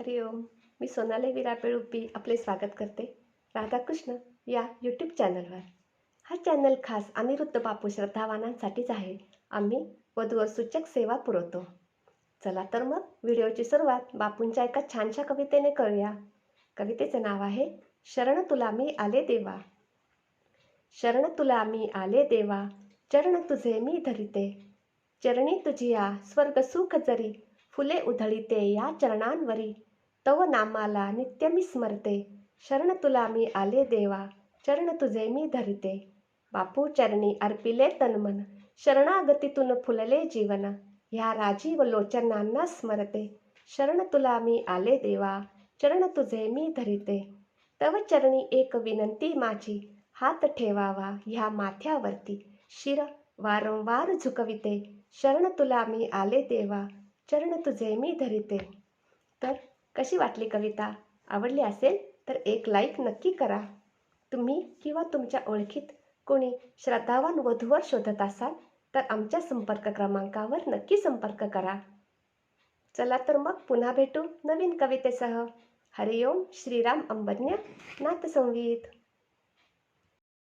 हरि ओम. मी सोनाली विरापेळुपी आपले स्वागत करते. राधाकृष्ण या यूट्यूब चॅनलवर हा चॅनल खास अनिरुद्ध बापू श्रद्धावानांसाठीच आहे. आम्ही वधूवर सूचक सेवा पुरवतो. चला तर मग व्हिडिओची सुरुवात बापूंच्या एका छानशा कवितेने करूया. कवितेचं नाव आहे शरण तुला मी आले देवा. शरण तुला मी आले देवा. चरण तुझे मी धरिते. चरणी तुझिया स्वर्ग सुख जरी. फुले उधळीते या चरणांवरी. तव नामाला नित्य मी स्मरते. शरण तुला मी आले देवा चरण तुझे मी धरिते. बापू चरणी अर्पिले तन्मन शरणागतीतून फुलले जीवन. ह्या राजीव लोचनांना स्मरते. शरण तुला मी आले देवा चरण तुझे मी धरिते. तव चरणी एक विनंती माझी हात ठेवावा ह्या माथ्यावरती. शिर वारंवार झुकविते. शरण तुला मी आले देवा चरण तुझे मी धरिते. तर कशी वाटली कविता? आवडली असेल तर एक लाईक नक्की करा. तुम्ही किंवा तुमच्या ओळखीत कोणी श्रद्धावान वधूवर शोधत असाल तर आमच्या संपर्क क्रमांकावर नक्की संपर्क करा. चला तर मग पुन्हा भेटू नवीन कवितेसह. हरिओम श्रीराम अंबज्ञ नाथ संगीत